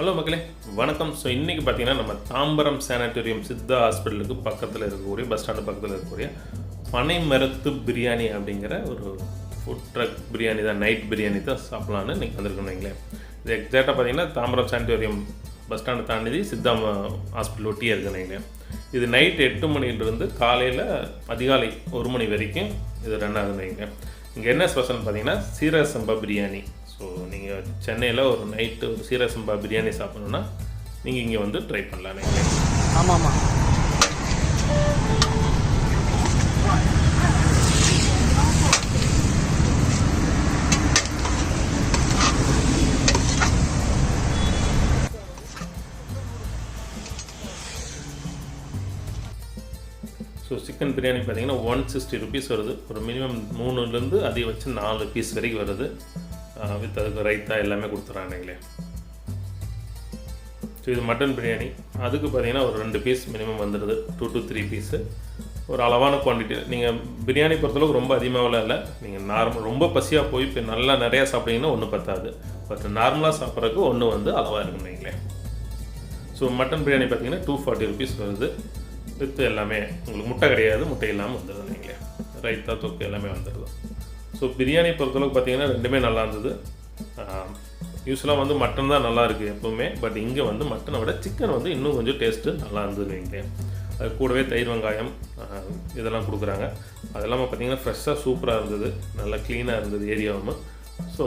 Hello மக்களே. வணக்கம். So இன்றைக்கி பார்த்தீங்கன்னா நம்ம தாம்பரம் சானிட்டோரியம் சித்தா ஹாஸ்பிட்டலுக்கு பக்கத்தில் இருக்கக்கூடிய பஸ் ஸ்டாண்டு பக்கத்தில் இருக்கக்கூடிய பனை மரத்து பிரியாணி அப்படிங்கிற ஒரு ஃபுட் ட்ரக் பிரியாணி தான் நைட் பிரியாணி தான் சாப்பிட்லான்னு இன்றைக்கி வந்திருக்கோம் வைங்களேன். இது எக்ஸாக்டாக பார்த்தீங்கன்னா தாம்பரம் சானிட்டோரியம் பஸ் ஸ்டாண்டு தாண்டி சித்தா ஹாஸ்பிட்டல் ஒட்டியே இருக்கு இது நைட் எட்டு மணிலிருந்து காலையில் அதிகாலை ஒரு மணி வரைக்கும் இது ரன் ஆகுது இங்கே என்ன ஸ்பெஷல்னு பார்த்தீங்கன்னா சீரக சம்பா பிரியாணி. ஸோ நீங்கள் சென்னையில் ஒரு நைட்டு ஒரு சீரக சம்பா பிரியாணி சாப்பிடணுன்னா நீங்கள் இங்கே வந்து ட்ரை பண்ணலாம் நீங்கள் ஆமாம். ஆமாம் ஸோ சிக்கன் பிரியாணி பார்த்தீங்கன்னா ஒன் சிக்ஸ்டி ருபீஸ் வருது. ஒரு மினிமம் மூணுலேருந்து அதிகபட்சம் நாலு பீஸ் வரைக்கும் வருது. வித் அதுக்கு ரைத்தா எல்லாமே கொடுத்துட்றானுங்களே ஸோ இது மட்டன் பிரியாணி. அதுக்கு பார்த்தீங்கன்னா ஒரு ரெண்டு பீஸ் மினிமம் வந்துடுது டூ டு த்ரீ பீஸு ஒரு அளவான குவான்டிட்டி நீங்கள் பிரியாணி பொறுத்தளவுக்கு ரொம்ப அதிகமாகலாம் இல்லை. நீங்கள் நார்மல் ரொம்ப பசியாக போய் இப்போ நல்லா நிறையா சாப்பிட்டீங்கன்னா ஒன்றும் பத்தாது. பட் நார்மலாக சாப்பிட்றதுக்கு ஒன்று வந்து அளவாக இருக்கும் நீங்களே ஸோ மட்டன் பிரியாணி பார்த்தீங்கன்னா டூ ஃபார்ட்டி ருபீஸ் வருது. வித் எல்லாமே. உங்களுக்கு முட்டை கிடையாது. முட்டை இல்லாமல் வந்துடுது நீங்களே ரைத்தா தொக்கு எல்லாமே வந்துடுது ஸோ பிரியாணி பொறுத்தளவுக்கு பார்த்தீங்கன்னா ரெண்டுமே நல்லா இருந்தது. யூஸ்வலாக வந்து மட்டன் தான் நல்லா இருக்குது எப்போவுமே. பட் இங்கே வந்து மட்டனை விட சிக்கன் வந்து இன்னும் கொஞ்சம் டேஸ்ட்டு நல்லா இருந்தது இங்கே. அது கூடவே தயிர் வெங்காயம் இதெல்லாம் கொடுக்குறாங்க. அது இல்லாமல் பார்த்தீங்கன்னா ஃப்ரெஷ்ஷாக சூப்பராக இருந்தது. நல்லா க்ளீனாக இருந்தது ஏரியாவும் ஸோ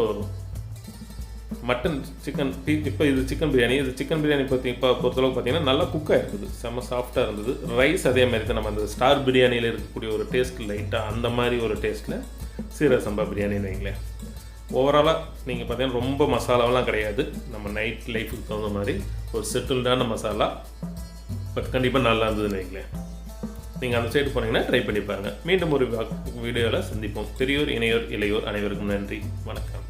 மட்டன் சிக்கன் இப்போ இது சிக்கன் பிரியாணி இது சிக்கன் பிரியாணி பற்றி இப்போ பொறுத்தளவுக்கு பார்த்தீங்கன்னா நல்லா குக்காக இருக்குது செம்ம சாஃப்டாக இருந்தது. ரைஸ் அதே மாதிரி தான். நம்ம அந்த ஸ்டார் பிரியாணியில் இருக்கக்கூடிய ஒரு டேஸ்ட் லைட்டாக அந்த மாதிரி ஒரு டேஸ்ட்டில் சீரக சம்பா பிரியாணின்னு வைங்களேன். ஓவராலாக நீங்கள் பார்த்தீங்கன்னா ரொம்ப மசாலாவெல்லாம் கிடையாது. நம்ம நைட் லைஃபுக்கு தகுந்த மாதிரி ஒரு செட்டில்டான மசாலா. பட் கண்டிப்பாக நல்லா இருந்ததுன்னு வைங்களேன். நீங்கள் அந்த சைடு போனீங்கன்னா ட்ரை பண்ணி பாருங்கள் மீண்டும் ஒரு வீடியோவில் சந்திப்போம். பெரியோர் இணையோர் இளையோர் அனைவருக்கும் நன்றி. வணக்கம்.